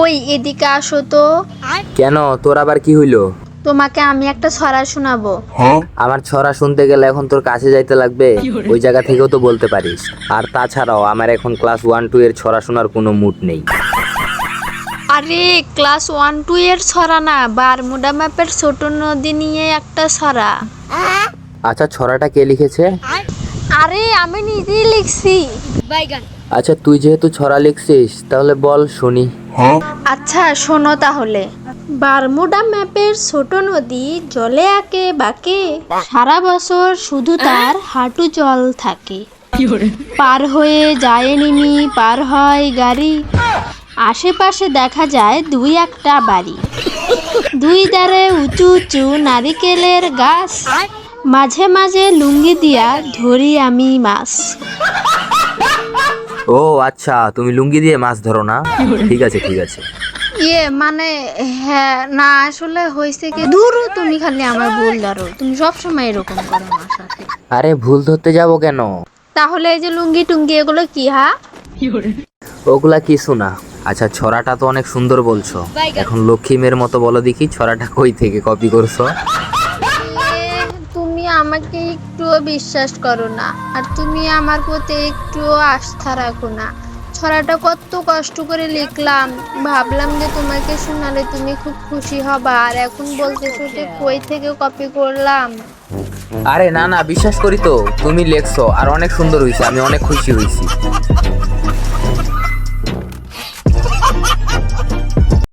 ওই এদিকে আসো তো। কেন? তোর আবার কি হইল? তোমাকে আমি একটা ছড়া শোনাবো। আমার ছড়া শুনতে গেলে এখন তোর কাছে যাইতে লাগবে? ওই জায়গা থেকেও তো বলতে পারিস। আর তাছাড়াও আমার এখন ক্লাস ওয়ান টু এর ছড়া শোনার কোনো মুড নেই। আরে ক্লাস ওয়ান টু এর ছড়া না বারমুডা ম্যাপের ছোট নদী নিয়ে একটা ছড়া। আচ্ছা ছড়াটা কে লিখেছে? আরে আমি নিজেই লিখছি। বাইগান আচ্ছা তুই যেহেতু ছড়া লিখছিস তাহলে বল শুনি। আচ্ছা শোনো তাহলে। বারমুডা ম্যাপের ছোট নদী জলে আঁকে বাঁকে। সারা বছর শুধু তার হাঁটু জল থাকে। পার হয়ে যায় নিমি পার হয় গাড়ি। আশেপাশে দেখা যায় দুই একটা বাড়ি। দুই ধারে উঁচু উঁচু নারিকেলের গাছ। মাঝে মাঝে লুঙ্গি দিয়া ধরি আমি মাছ। ও আচ্ছা তুমি লুঙ্গি দিয়ে মাছ ধরো না? ঠিক আছে ঠিক আছে। ইয়ে মানে হ্যাঁ না আসলে হয়েছে কি দূর তুমি খালি আমার ভুল ধরো। তুমি সব সময় এরকম করো আমার সাথে। আরে ভুল ধরতে যাব কেন? তাহলে এই যে লুঙ্গি টুঙ্গি এগুলো কি হা? ওগুলা কিছু না। আচ্ছা ছড়াটা তো অনেক সুন্দর বলছো। এখন লক্ষ্মীমের মতো বলো দেখি ছড়াটা কই থেকে কপি করছ? আমাকে একটুও বিশ্বাস করো না, আর তুমি আমার প্রতি একটুও আস্থা রাখো না। ছড়াটা কত কষ্ট করে লিখলাম, ভাবলাম যে তোমাকে শোনালে তুমি খুব খুশি হবা, আর এখন বলতেছো যে কই থেকে কপি করলাম? আরে না না, বিশ্বাস করি তো, তুমি লেখছো, আর অনেক সুন্দর হয়েছে আমি অনেক খুশি হয়েছি